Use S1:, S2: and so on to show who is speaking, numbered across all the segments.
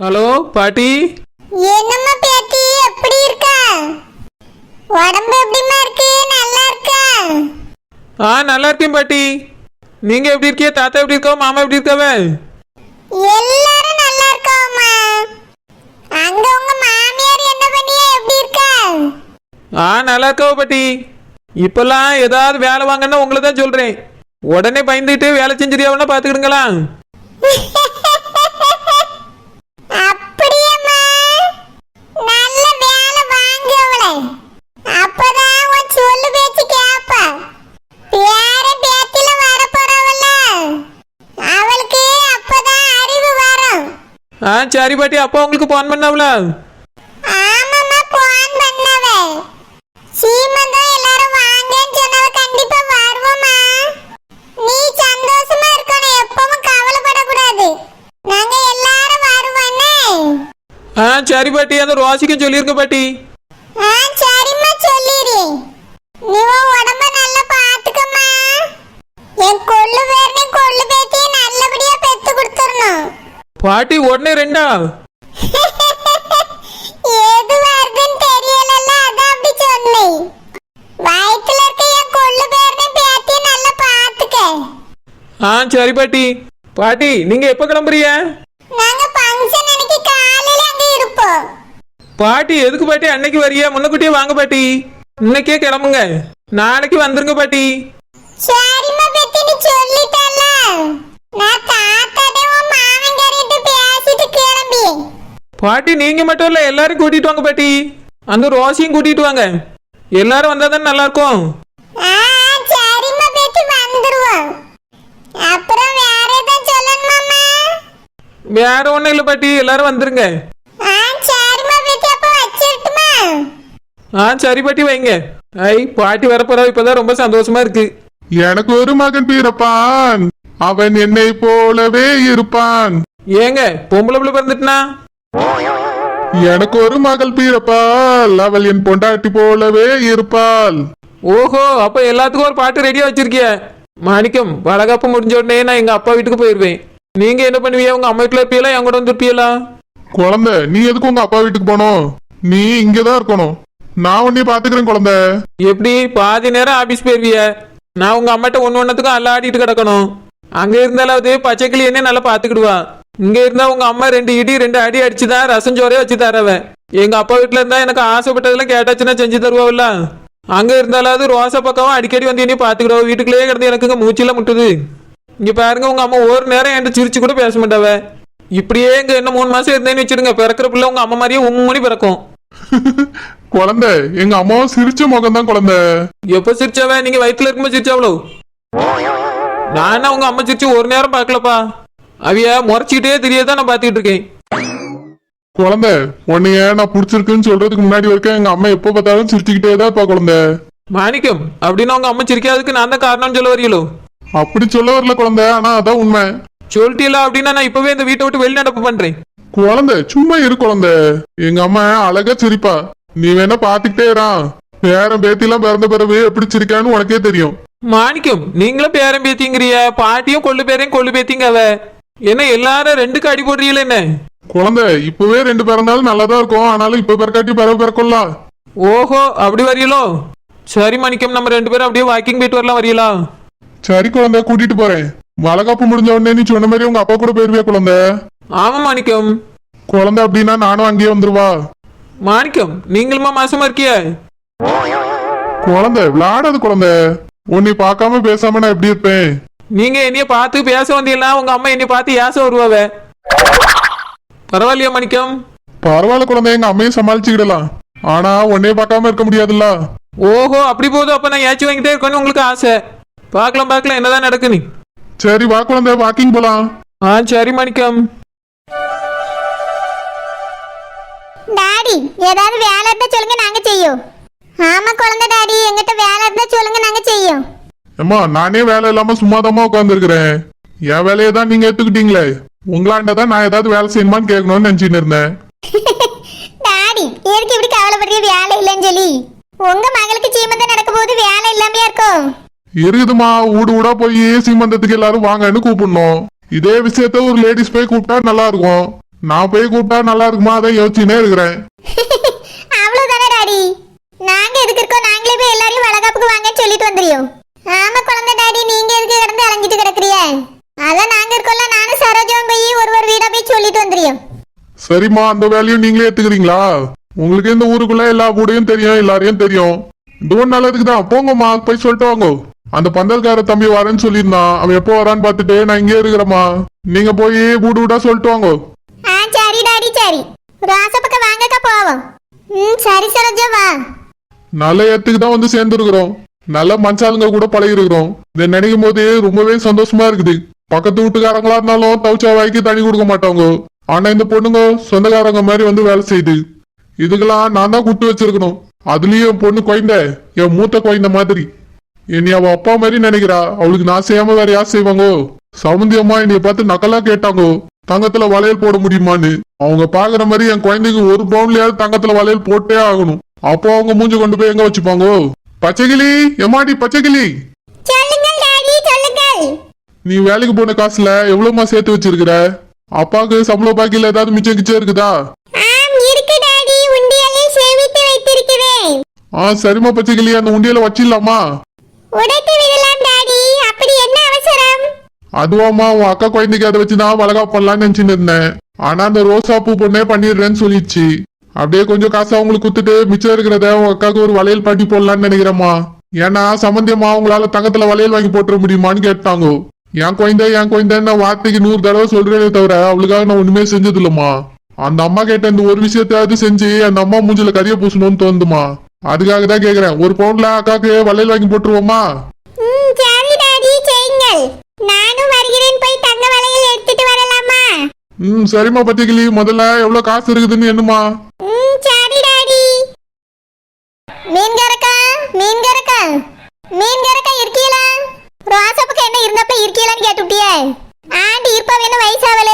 S1: Hello பாட்டி?
S2: என்னம்மா பேத்தி எப்படி இருக்க? உடம்பு எப்படிம்மா இருக்கு? நல்லா இருக்கா?
S1: ஆ நல்லா இருக்கேன் பாட்டி. நீங்க எப்படி இருக்கீங்க? தாத்தா எப்படி இருக்கா மாமா எப்படி இருக்காவ?
S2: எல்லாரும் நல்லா இருக்காம்மா அங்க உங்க மாமியார் என்ன பண்ணியா? எப்படி இருக்கா?
S1: ஆ நல்லா இருக்காவ பாட்டி. இப்பெல்லாம் ஏதாவது வேலை வாங்கன்னா உங்களை தான் சொல்றேன். உடனே பயந்துட்டு வேலை செஞ்சிருயாவனா பாத்துக்கிடுங்களா
S2: அப்படியேம்மா நல்ல வேலை வாங்கு அவளை அப்பதான் உன் சொல்லு பேச்சு கேப்பா பேர பேத்தில வர போறவல்ல அவளுக்கு அப்பதான் அறிவு வரும்
S1: ஆ சரி பாட்டி அப்பா உங்களுக்கு போன் பண்ணாவல
S2: ஆமாம்மா போன் பண்ணவ. சீமந்தம் எல்லாரும் வாங்கன்னு சொன்னவ கண்டிப்பா வருவோம்மா. நீ சந்தோஷமா இருக்கணும் எப்பவும் கவலைப்படக்கூடாது. நாங்க எல்லாரும் வருவோன்னே
S1: ஆ சரி பாட்டி அந்த ரோசிக்கும் சொல்லியிருக்க பாட்டி
S2: ஆ சரிம்மா சொல்லிடு நீ உன் உடம்ப நல்லா பாத்துக்கம்மா என் கொள்ளு பேரனே கொள்ளு பேத்தியும் நல்லபடியா பெத்து கொடுத்துடணும்
S1: பாட்டி உடனே ரெண்டா
S2: எது வருதுன்னு தெரியலல்ல அதான் அப்படி சொன்னேன் வயித்துல இருக்க என் கொள்ளு பேரனே பேத்தியும் நல்லா பாத்துக்க
S1: ஆ சரி பாட்டி. பாட்டி நீங்க எப்போ கிளம்புறீங்க? பாட்டி எதுக்கு பாட்டி அன்னைக்கு வரியா? முன்னக்கூட்டியே வாங்க பாட்டி. இன்னைக்கே கிளம்புங்க. நாளைக்கு வந்துருங்க பாட்டி.
S2: சரிம்மா பெத்தி நீ சொல்லிட்டல்ல. நான்
S1: பாட்டி நீங்க மட்டும் இல்ல எல்லாரும் கூட்டிட்டு வாங்க பாட்டி. அந்த ரோசியும் கூட்டிட்டு வாங்க. எல்லாரும் வந்தா தானே நல்லா இருக்கும்
S2: ஆ சரிம்மா பெத்தி வந்துருவோம். அப்புறம் வேற
S1: ஒண்ணும் இல்ல பாட்டி எல்லாரும் வந்துருங்க.
S2: ஆ
S1: சரி பாட்டி வைங்க. ஐ பாட்டி வரப்போறா இப்பதான் ரொம்ப சந்தோஷமா இருக்கு.
S3: எனக்கு ஒரு மகன் பிறப்பான். அவன் என்னை போலவே இருப்பான்.
S1: ஏங்க பொம்பளை பிள்ளை பிறந்துட்டுனா?
S3: எனக்கு ஒரு மகள் பிறப்பாள் அவள் என் பொண்டாட்டி போலவே இருப்பாள்.
S1: ஓஹோ அப்ப எல்லாத்துக்கும் ஒரு பாட்டு ரெடியா வச்சிருக்கிய. மாணிக்கம் வளகாப்பு முடிஞ்ச உடனே நான் எங்க அப்பா வீட்டுக்கு போயிருவேன். நீங்க என்ன பண்ணுவீங்க? உங்க அம்மா வீட்டுல இருப்பீங்களா என் கூட வந்துருப்பீங்களா
S3: குழந்தை நீ எதுக்கு உங்க அப்பா வீட்டுக்கு போனோம் நீ இங்கதான் இருக்கணும். நான் உன்னைய பாத்துக்கிறேன் குழந்தை.
S1: எப்படி? பாதி நேரம் ஆபீஸ் போயிருவிய. நான் உங்க அம்மாட்ட ஒன்னு ஒன்னத்துக்கும் அல்லாடிட்டு கிடக்கணும். அங்க இருந்தாலாவது பச்சைக்கிளி என்ன நல்லா பாத்துக்கிடுவா இங்க இருந்தா உங்க அம்மா ரெண்டு இடி ரெண்டு அடி அடிச்சுதான் ரசம் சோறே வச்சு தரவன் எங்க அப்பா வீட்டுல இருந்தா எனக்கு ஆசைப்பட்டதெல்லாம் கேட்டாச்சுன்னா செஞ்சு தருவாவில்ல. அங்க இருந்தாலாவது ரோசா பக்கம் அடிக்கடி வந்து இனி பாத்துக்கிடுவா வீட்டுக்குள்ளேயே கிடந்து எனக்கு மூச்சில முட்டுது. இங்க பாருங்க உங்க அம்மா ஒரு நேரம் என்கிட்ட சிரிச்சு கூட பேச மாட்டாவ. இப்படியே இங்க என்ன மூணு மாசம் இருந்தேன்னு வச்சிருங்க பிறக்கிற பிள்ளை உங்க அம்மா மாதிரியே உம்மணி பிறக்கும்.
S3: குழந்தை எங்க அம்மாவும் சிரிச்ச முகம் தான் குழந்தை.
S1: எப்ப சிரிச்சாவ? நீங்க வயித்துல இருக்கும்போது சிரிச்சாவளோ? நானா உங்க அம்மா சிரிச்சு ஒரு நேரம் பார்க்கலப்பா அவிய முறைச்சிக்கிட்டே தெரியாதான் நான் பாத்துக்கிட்டு இருக்கேன்.
S3: குழந்தை உன்னைய நான் பிடிச்சிருக்குன்னு சொல்றதுக்கு முன்னாடி வரைக்கும் எங்க அம்மா எப்ப பார்த்தாலும் சிரிச்சுக்கிட்டே தான் இருப்பா குழந்தை.
S1: மாணிக்கம் அப்படின்னா உங்க அம்மா சிரிக்காததுக்கு நான் தான் காரணம் சொல்ல வரீங்களோ?
S3: அப்படி சொல்ல வரல குழந்தை ஆனா அதான் உண்மை.
S1: சொல்லிட்டீங்களா அப்படின்னா நான் இப்பவே இந்த வீட்டை விட்டு வெளிநடப்பு பண்றேன்.
S3: குழந்தை சும்மா இரு குழந்தை. எங்க அம்மா அழகா சிரிப்பா. நீ வேணா பாத்துக்கிட்டே இரா. பேரன் பேத்திலாம் பிறந்த பிறகு எப்படி சிரிக்கான்னு உனக்கே தெரியும்.
S1: மாணிக்கம் நீங்களும் பேரம் பேத்திங்கிறிய பாட்டியும் கொள்ளு பேரையும் கொள்ளு பேத்திங்க அவ. என்ன எல்லாரும் ரெண்டுக்கு அடி போடுறீங்களே என்ன?
S3: குழந்தை இப்பவே ரெண்டு பிறந்தாலும் நல்லாதான் இருக்கும். ஆனாலும் இப்ப பிறக்காட்டி பிறகு பிறக்கும்ல.
S1: ஓஹோ அப்படி வரீங்களோ சரி மாணிக்கம் நம்ம ரெண்டு பேரும் அப்படியே வாக்கிங் போயிட்டு வரலாம் வரீங்களா
S3: சரி குழந்தை கூட்டிட்டு போறேன். வளகாப்பு முடிஞ்ச உடனே நீ சொன்ன மாதிரி உங்க அப்பா கூட போயிருவியா குழந்தை?
S1: ஆமா மாணிக்கம்
S3: குழந்தை அப்படின்னா நானும் அங்கேயே வந்துருவா.
S1: மாணிக்கம் நீங்களுமா மாசமா இருக்கிய?
S3: குழந்தை விளையாடாது குழந்தை. உன்னை பார்க்காம பேசாம நான் எப்படி இருப்பேன்?
S1: நீங்க என்னைய பார்த்து பேச வந்தீங்கன்னா உங்க அம்மா என்னைய பார்த்து ஏச வருவாவ? பரவாயில்லையா மணிக்கம்.
S3: பரவாயில்ல குழந்தை எங்க அம்மையும் சமாளிச்சுக்கிடலாம். ஆனா உன்னைய பார்க்காம இருக்க முடியாதுல்ல?
S1: ஓஹோ அப்படி போதும். அப்ப நான் ஏச்சு வாங்கிட்டே இருக்கணும்னு உங்களுக்கு ஆசை. பார்க்கலாம் பார்க்கலாம். என்னதான் நடக்குன்னு
S3: சரி வா குழந்தை வாக்கிங் போலாம்.
S1: ஆ சரி மணிக்கம்.
S2: டாடி ஏதாவது வேலை இருந்தா சொல்லுங்க நாங்க செய்யோம். ஆமா குழந்தை டாடி எங்கிட்ட வேலை இருந்தா சொல்லுங்க நாங்க செய்யோம்.
S3: அம்மா நானே வேலை இல்லாம சும்மாதாம்மா உட்காந்துருக்கிறேன் என் வேலையை தான் நீங்க எடுத்துக்கிட்டீங்களே. உங்களாண்ட தான் நான் ஏதாவது வேலை செய்யணுமான்னு கேட்கணும்னு நினைச்சிட்டு இருந்தேன்.
S2: டாடி எதுக்கு இப்படி கவலைப்படுறிய வேலை இல்லைன்னு சொல்லி. உங்க மகளுக்கு சீமந்தம் நடக்க போது வேலை இல்லாமையா இருக்கும்
S3: இருக்குதுமா ஊடு ஊடா போய் சீமந்தத்துக்கு எல்லாரும் வாங்கன்னு கூப்பிடணும். இதே விஷயத்த ஒரு லேடிஸ் போய் கூப்பிட்டா நல்லா இருக்கும் நான் போய் கூப்பிட்டா நல்லா இருக்குமா அதான் யோசிச்சுனே இருக்கிறேன்.
S2: அவ்வளவுதானே டாடி. நாங்க எதுக்கு இருக்கோம்? நாங்களே போய் எல்லாரையும் வளகாப்புக்கு வாங்கன்னு சொல்லிட்டு வந்துரியோம் ஆமா குழந்தை டாடி நீங்க எதுக்கு கிடந்து அலைஞ்சிட்டு கிடக்குறிய அதான் நாங்க இருக்கோம்ல நானும் சரோஜாவும் போய் ஒரு ஒரு வீடா போய் சொல்லிட்டு வந்துரியோம்
S3: சரிம்மா அந்த வேலையும் நீங்களே எடுத்துக்கிறீங்களா உங்களுக்கு இந்த ஊருக்குள்ள எல்லா கூடையும் தெரியும் எல்லாரையும் தெரியும். இதுவும் நல்லதுக்கு தான். போங்கம்மா போய் சொல்லிட்டு வாங்க. அந்த பந்தல்கார தம்பி வரேன்னு சொல்லியிருந்தான். அவன் எப்போ வரான்னு பார்த்துட்டு நான் இங்கே இருக்கிறேம்மா. நீங்க போய் வீடு வீடா சொல்லிட்டு வாங்க.
S2: ஆ சரி டாடி சரி. ராச பக்கம் வாங்கக்கா போவோம். ம் சரி சரோஜா வா.
S3: நல்ல இடத்துக்கு தான் வந்து சேர்ந்துருக்கிறோம். நல்ல மனுஷாளுங்க கூட பழகிருக்கிறோம். இதை நினைக்கும் போது ரொம்பவே சந்தோஷமா இருக்குது. பக்கத்து வீட்டுக்காரங்களா இருந்தாலும் தவிச்சா வாய்க்கு தண்ணி கொடுக்க மாட்டாங்க. ஆனா இந்த பொண்ணுங்க சொந்தக்காரங்க மாதிரி வந்து வேலை செய்யுது இதுக்கெல்லாம் நான் தான் குட்டு வச்சிருக்கணும். அதுலயும் என் பொண்ணு குழந்தை என் மூத்த குழந்தை மாதிரி. என்னை அவ அப்பா மாதிரி நினைக்கிறா. அவளுக்கு நான் செய்யாம வேற யார் செய்வாங்கோ? சவுந்தி அம்மா என்னைய பார்த்து நக்கலா கேட்டாங்கோ? தங்கத்துல வளையல் போட முடியுமான்னு. அவங்க பாக்குற மாதிரி என் குழந்தைக்கு ஒரு பவுன்லயாவது தங்கத்துல வளையல் போட்டே ஆகணும். அப்போ அவங்க மூஞ்சி கொண்டு போய் எங்க வச்சுப்பாங்கோ? பச்சைக்கிளி எம்மாடி பச்சைக்கிளி?
S2: சொல்லுங்கள் டாடி சொல்லுங்கள்.
S3: நீ வேலைக்கு போன காசுல எவ்வளவுமா சேர்த்து வச்சிருக்கிற? அப்பாவுக்கு சம்பள பாக்கியில ஏதாவது மிச்சம் கிச்சம் இருக்குதா?
S2: ஆம் இருக்கு டாடி உண்டியலில் சேமித்து வைத்திருக்கிறேன்.
S3: ஆ சரிம்மா பச்சைக்கிளி அந்த உண்டியல வச்சிடலாமா?
S2: உடைத்து விடலாம் டாடி அப்படி என்ன அவசரம்?
S3: அதுவாம்மா உன் அக்கா குழந்தைக்கு அதை வச்சுதான் வளகா பண்ணலாம்னு நினைச்சுட்டு இருந்தேன். ஆனா அந்த ரோசா பூ பொண்ணே பண்ணிடுறேன்னு சொல்லிடுச்சு. அப்படியே கொஞ்சம் காசு அவங்களுக்கு குத்துட்டு மிச்சம் இருக்கிறத உன் அக்காவுக்கு ஒரு வளையல் பாட்டி போடலான்னு நினைக்கிறேம்மா. ஏன்னா சம்பந்தியம்மா அவங்களால தங்கத்துல வளையல் வாங்கி போட்டுற முடியுமான்னு கேட்டாங்க. என் குழந்தை என் குழந்தைன்னு நான் வார்த்தைக்கு நூறு தடவை சொல்றேனே தவிர அவளுக்காக நான் ஒண்ணுமே செஞ்சது இல்லம்மா அந்த அம்மா கேட்ட இந்த ஒரு விஷயத்தையாவது செஞ்சு அந்த அம்மா மூஞ்சில கரிய பூசணும்னு தோணுதுமா அதுக்காக தான் கேக்குறேன். ஒரு பவுன்ல அக்காக்கு வளையல் வாங்கி போட்டுருவோமா
S2: ம் சரி டாடி செய்யுங்கள் நானும் வருகிறேன் போய் தங்க வளையல் எடுத்துட்டு வரலாமா
S3: ம் சரிம்மா பச்சைக்கிளி முதல்ல எவ்வளவு காசு இருக்குதுன்னு என்னமா
S2: ம் சரி டாடி. மீன்காரக்கா மீன்காரக்கா. மீன்காரக்கா இருக்கீங்களா ரோசப்புக்கு என்ன இருந்தப்ப இருக்கீங்களான்னு கேட்டுட்டியே. ஆண்டி இருப்பா வேணும் வயசாவல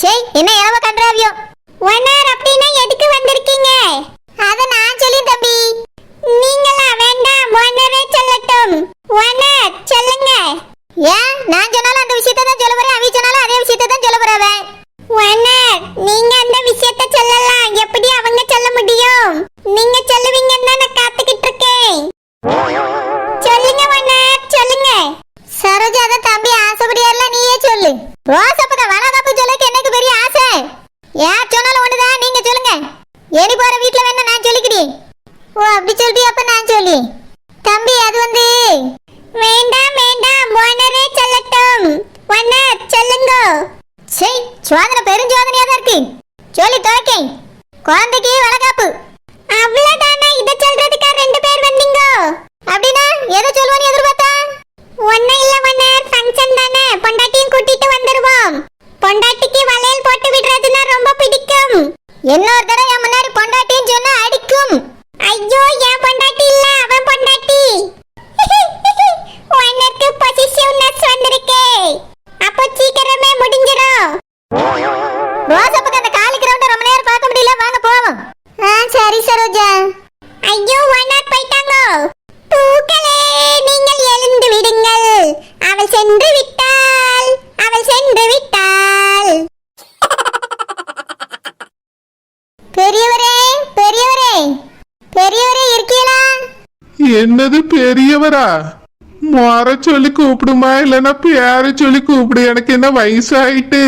S2: சரி என்ன இளவ கன்றாவியோ. ஒன்னார் அப்படின்னா எதுக்கு வந்திருக்கீங்க? அத நான் சொல்லி தம்பி. நீங்களா வேண்டாம் ஒன்னரே சொல்லட்டும். ஒன்னர் சொல்லுங்க. ஏன்? நான் சொன்னாலும் அந்த விஷயத்தை தான் சொல்ல போறேன் அவி சொன்னாலும் அதே விஷயத்தை தான் சொல்ல போறவன் ஹவர் நீங்க அந்த விஷயத்தை சொல்லலாம். எப்படி அவங்க சொல்ல முடியும்? நீங்க சொல்லுவீங்கன்னு நான் காத்துக்கிட்டு இருக்கேன். சொல்லுங்க ஒன்னர் சொல்லுங்க. சரோஜா தம்பி ஆசைப்படியாருல நீயே சொல்லு. ரோசப்பத வளகாப்பு சொல்லுக்கு எனக்கு பெரிய ஆசை யார் சொன்னாலும் ஒண்ணுதான் நீங்க சொல்லுங்க ஏனி போற வீட்ல வேணா நான் சொல்லிக்கிறேன் ஓ அப்படி சொல்றியா அப்ப நான் சொல்லி தம்பி அது வந்து வேண்டாம் வேண்டாம் ஓனரே சொல்லட்டும் ஓனர் சொல்லுங்க சரி சோதனை பெரும் சோதனையா தான் இருக்கு சொல்லி துவக்கேன் குழந்தைக்கு வளகாப்பு அவ்வளவுதானா இத சொல்றதுக்கா ரெண்டு பேர் வந்தீங்க அப்படின்னா எதை சொல்லுவான்னு எதிர்பார்த்தா ஒன்னும் இல்ல மன்னர் ஃபங்க்ஷன் தானே பொண்டாட்டியும் கூட்டிட்டு வந்துருவோம் பொண்டாட்டிக்கு வளையல் போட்டு விடுறதுன்னா ரொம்ப பிடிக்கும் இன்னொரு தடவை என் முன்னாடி பொண்டாட்டின்னு சொன்னா அடிக்கும் ஐயோ என் பொண்டாட்டி இல்ல அவன் பொண்டாட்டி உனக்கு பொசிஷன்னஸ் வந்திருக்கு அப்போ சீக்கிரமே முடிஞ்சிரும் ரோசா பக்கம் அந்த காலி கிரவுண்ட ரொம்ப நேரம் பார்க்க முடியல வாங்க போவோம் ஆ சரி சரோஜா ஐயோ ஒன்னார் போயிட்டாங்க பூக்களே நீங்கள் எழுந்து விடுங்கள் அவள் சென்று விட்டாள் அவள் சென்று விட்டாள் பெரியவரே பெரியவரே பெரியவரே இருக்கீங்களா
S4: என்னது பெரியவரா? மொற சொல்லி கூப்பிடுமா? இல்லைன்னா பேர சொல்லி கூப்பிடு. எனக்கு என்ன வயசாயிட்டு?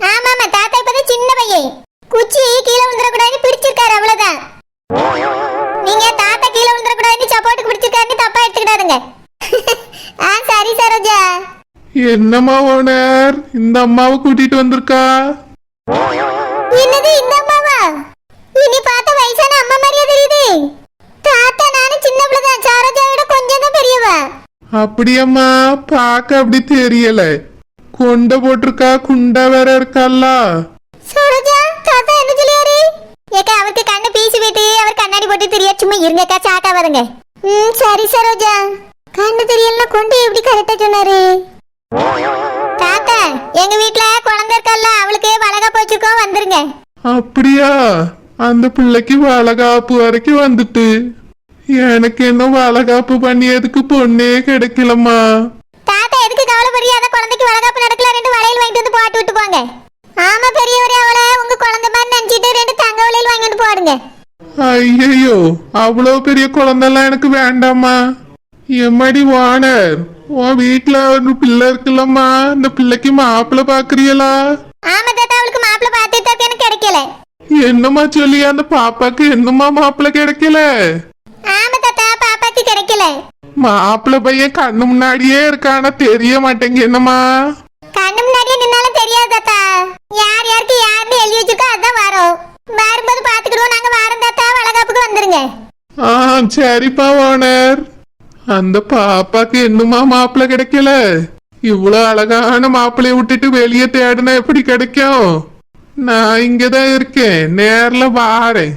S2: ஆமாமா தாத்தா இப்பதான் சின்ன பையன். குச்சி கீழே விழுந்துடக்கூடாதுன்னு பிடிச்சிருக்காரு அவ்வளவுதான். நீங்க தாத்தா கீழே விழுந்துடக்கூடாதுன்னு சப்போர்ட்டுக்கு பிடிச்சிருக்காருன்னு தப்பா எடுத்துக்கிடாதுங்க. ஆ சரி சரோஜா.
S4: என்னம்மா ஓனர்? இந்த அம்மாவை கூட்டிட்டு வந்திருக்கா? அப்படியம்மா பார்க்க அப்படி தெரியல. கொண்ட போட்டிருக்கா குண்டா வேற இருக்கல்ல.
S2: சரோஜா தாத்தா என்ன சொல்லியாரு? ஏக்கா அவருக்கு கண்ணு பீசி போயிட்டு அவர் கண்ணாடி போட்டு தெரிய சும்மா இருங்கக்கா சாட்டா வருங்க. ம் சரி சரோஜா. கண்ணு தெரியலன்னா கொண்டு எப்படி கரெக்டா சொன்னாரு? தாத்தா எங்க வீட்ல குழந்தை இருக்கல்ல அவளுக்கு வளகா போச்சுக்கோ வந்துருங்க.
S4: அப்படியா? அந்த பிள்ளைக்கு வளகாப்பு வரைக்கும் வந்துட்டு. எனக்கு இன்னும் வளகாப்பு பண்ணியதுக்கு பொண்ணே கிடைக்கலம்மா.
S2: தாத்தா எதுக்கு கவலைப்படுறிய அந்த குழந்தைக்கு வளகாப்பு நடக்கல ரெண்டு வளையல் வாங்கிட்டு வந்து போட்டு விட்டு போங்க. ஆமா பெரியவரே அவளை உங்க குழந்தை மாதிரி நினைச்சிட்டு ரெண்டு தங்க வளையல் வாங்கிட்டு போடுங்க.
S4: ஐயையோ அவ்வளோ பெரிய குழந்தெல்லாம் எனக்கு வேண்டாம்மா. எம்மாடி வானர் உன் வீட்டுல ஒரு பிள்ளை இருக்குல்லம்மா. இந்த பிள்ளைக்கு மாப்பிள்ளை பாக்குறீங்களா?
S2: ஆமா தாத்தா அவளுக்கு மாப்பிள்ளை பார்த்துட்டு எனக்கு கிடைக்கல.
S4: என்னம்மா சொல்லி அந்த பாப்பாக்கு என்னம்மா மாப்பிள்ளை கிடைக்கல
S2: ஆமா தாத்தா பாப்பாக்கு கிடைக்கல
S4: மாப்பிள்ளை பையன் கண்ணு முன்னாடியே இருக்கானா தெரிய மாட்டேங்க என்னம்மா?
S2: கண்ணு முன்னாடியே நின்னாலும் தெரியாது தாத்தா. யார் யாருக்கு யாருன்னு எழுதி வச்சிருக்கோ அதான் வரும். வரும்போது பாத்துக்கிடுவோம் நாங்க வாரம் தாத்தா. வளகாப்புக்கு வந்துருங்க.
S4: ஆ சரிப்பா ஓனர். அந்த பாப்பாக்கு என்னமா மாப்பிள்ளை கிடைக்கல? இவ்வளவு அழகான மாப்பிள்ளைய விட்டுட்டு வெளியே தேடினா எப்படி கிடைக்கும்? நான் இங்கதான் இருக்கேன் நேர்ல வாரேன்.